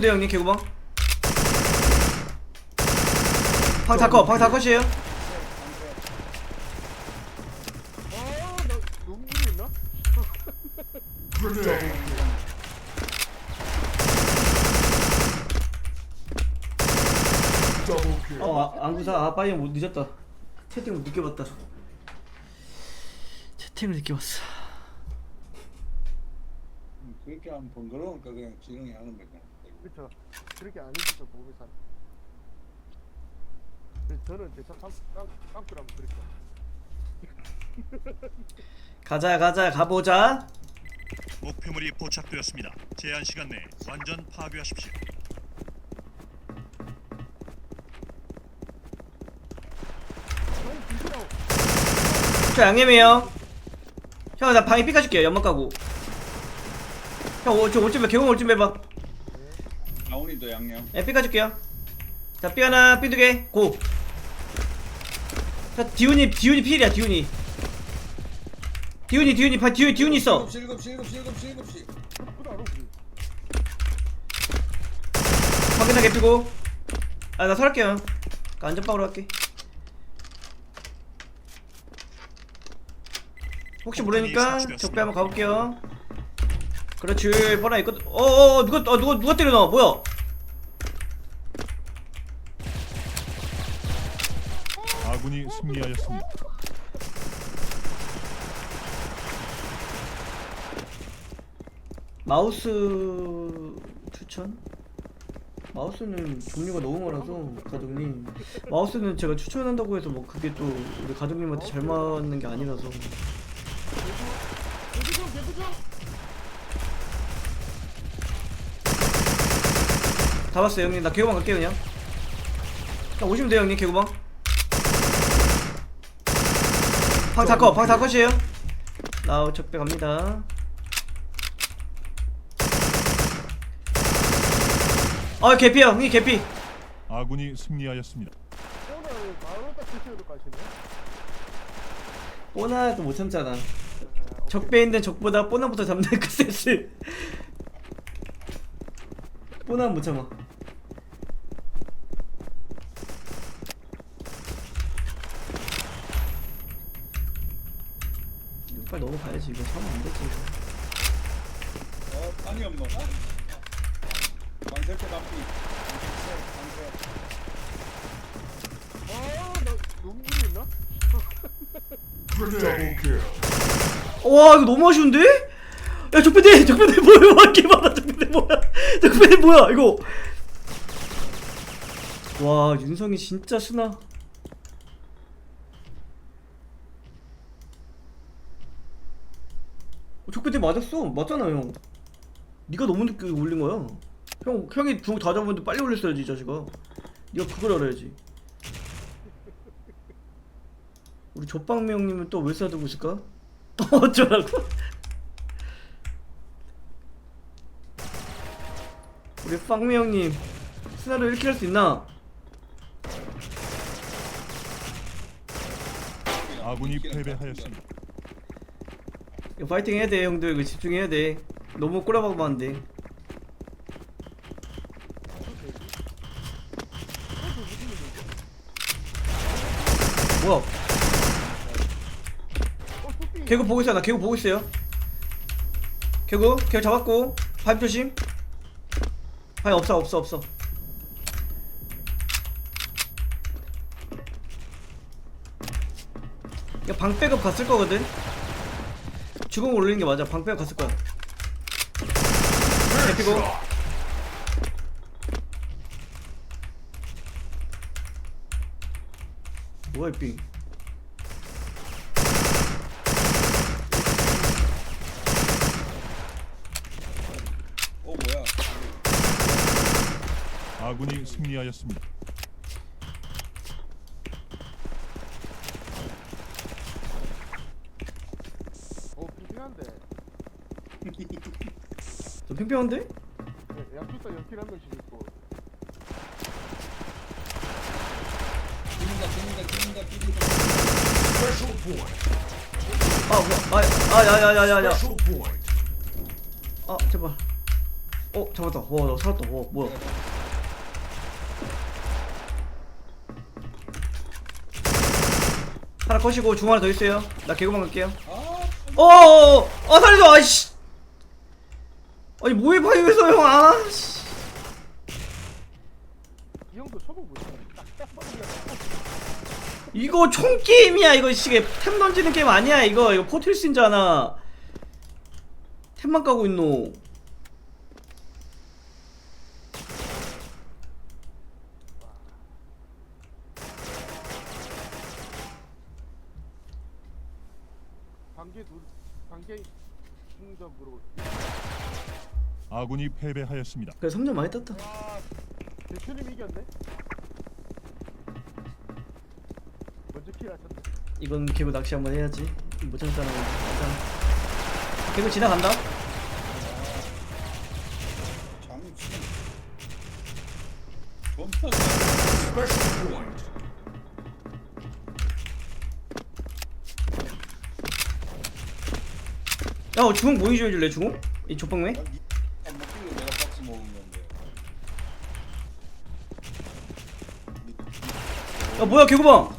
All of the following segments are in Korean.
네 형님 개구멍 방 다컷 방 다컷이에요 아나 너무 무리했나? 어 아, 안구사 아 빠이 못 늦었다 채팅을 늦게 봤다 채팅을 늦게 봤어 음, 그렇게 하면 번거로우니까 그냥 지렁이 하는 거잖아. 그쵸. 그렇게 안 해주죠 보험회사 그래서 저는 제차 깡꾸라면 그렇게 가자 가자 가보자. 목표물이 포착되었습니다. 제한 시간 내에 완전 파괴하십시오. 형저 양념이에요. 형 나 방에 삐 까줄게요. 연막 가고. 형저 올쯤 해 개구멍 올쯤 해봐 나온이도 양념. 예, 삐 까줄게요. 자 삐 하나 삐 두 개 고. 자 디훈이 디훈이 필이야 디훈이. 디훈이 디훈이 봐 디훈 디훈이 있어. 일곱 시, 일곱 시, 일곱 시, 일곱 시. 그것도 안 오고 확인하 개피고. 아 나 설할게요. 안전빵으로 할게. 혹시 모르니까 적배 한번 가볼게요. 그렇지 뻔하 있거든 어어 누가 어 누가 누가 때려 너 뭐야 아군이 승리하였습니다. 마우스 추천? 마우스는 종류가 너무 많아서 가족님 마우스는 제가 추천한다고 해서 뭐 그게 또 우리 가족님한테 잘 맞는 게 아니라서 다 봤어요 형님 나 개구방 갈게요 그냥 오시면 돼요 형님 개구방 방 다컷 방 다컷이에요. 나 적배 갑니다. 아 개피야 형님 개피. 아군이 승리하였습니다. 오늘 마을로다 치시도 가시네 뽀나도 못 참잖아. 적배 있는 적보다 뽀나부터 잡는 그 센스 뽀나 못 참아 빨리 넘어가야지 이거 참으면 안 되지 이거. 어, 판이 없노? 아나 너무 무리했나? 와 이거 너무 아쉬운데? 야 적배대 적배대 뭐야 맞게 봐봐 적배대 뭐야 적배대 뭐야 이거 와 윤성이 진짜 순하 어, 적배대 맞았어 맞잖아 형 네가 너무 늦게 올린 거야 형 형이 두 다 잡았는데 빨리 올렸어야지 이 자식아 네가 그걸 알아야지 우리 조빵미 형님은 또왜 쏴두고 있을까? 어쩌라고? 우리 빵미 형님 스나로 1킬 할수 있나? 아군이 패배하였습니다. 이거 파이팅 해야 돼 형들. 이거 집중해야 돼. 너무 꼬라박으면 안돼 뭐야? 개구 보고 있어요 나 개구 보고 있어요. 개구 개구 잡았고. 파이프 조심. 파이 없어 없어 없어. 이거 방 백업 갔을 거거든 주공 올리는 게 맞아 방백업 갔을 거야 개피고 뭐야 이삥 어, 뭐야? 아군이 승리하였습니다. 어 핑핑한데 너 팽팽한데? 네, 양투사 연필 한 명씩 있고. 죽는다, 죽는다, 죽는다, 죽는다. 아 뭐야? 아야야야야야. 아 제발. 어 잡았다. 와나 살았다. 와 뭐야? 하나 컷이고 중 하나 더 있어요. 나 개구만 갈게요. 아 어어어 어, 살려줘. 아이씨 아니 뭐해 파이브에서 형 아 씨. 이 형도 맞이야. 이거 총 게임이야 이거 시계 템 던지는 게임 아니야 이거. 이거 포틸스인잖아. 템만 까고 있노. 관계 둘 관계 중적으로. 아군이 패배하였습니다. 그래 3점 많이 땄다 와 대표님 이겼네. 먼저 킬 하셨네. 이건 개구 낚시 한번 해야지 못 참잖아 일단 개구 지나간다. 야 어, 중국 뭐 해줄래 중국? 이 족방매? 안 먹길래 내가 박스 먹은 건데 야 뭐야 개구방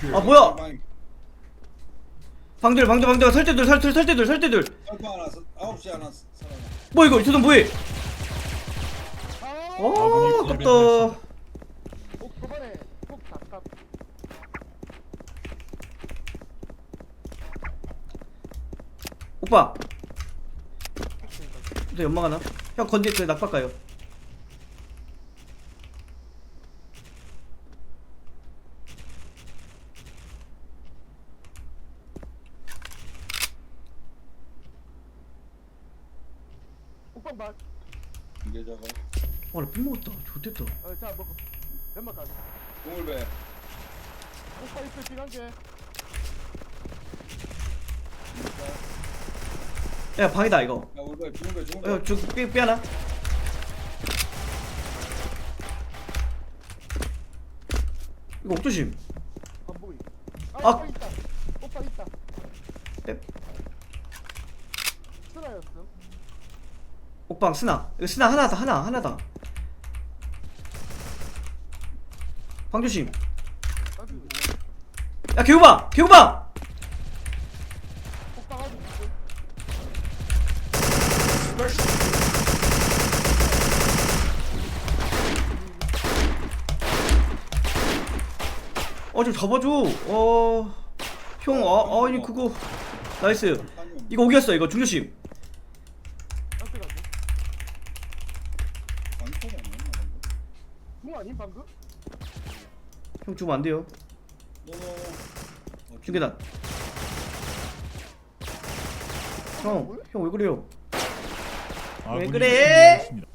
kill. 아 뭐야 방이 방들 방들 방들 설대들 설대 설대들 설대들 설파 하나 서- 아홉 시 하나 서- 살아나 뭐 이거 저돈 뭐해 아, 어 아깝다 초반에 답답. 오빠 너 연막 하나? 형 건디 그 낙박 가요 오빠 말. 이게 저거 와나 삐 먹었다 좋됐다 어, 자 먹어. 몇만 가자. 동물배 오빠 있어 시간 게. 야 방이다 이거 야 울배 중울배 중울배 어, 저 삐, 삐 하나 이거 옥조심 안 보이. 아, 아. 오빠 있다. 오빠 있다. 넵. 쓰나였어. 옥방 스나 이거 스나 하나다 하나 하나다 방조심 따지. 야 개구방 개구방 어좀 잡아줘. 어형 아, 아니 그거. 나이스. 이거 오기였어 이거. 중조심. 중 아님 방금? 형 주면 안 돼요. 중계단. 형형 왜 그래요 아군이 그래? 승리했습니다.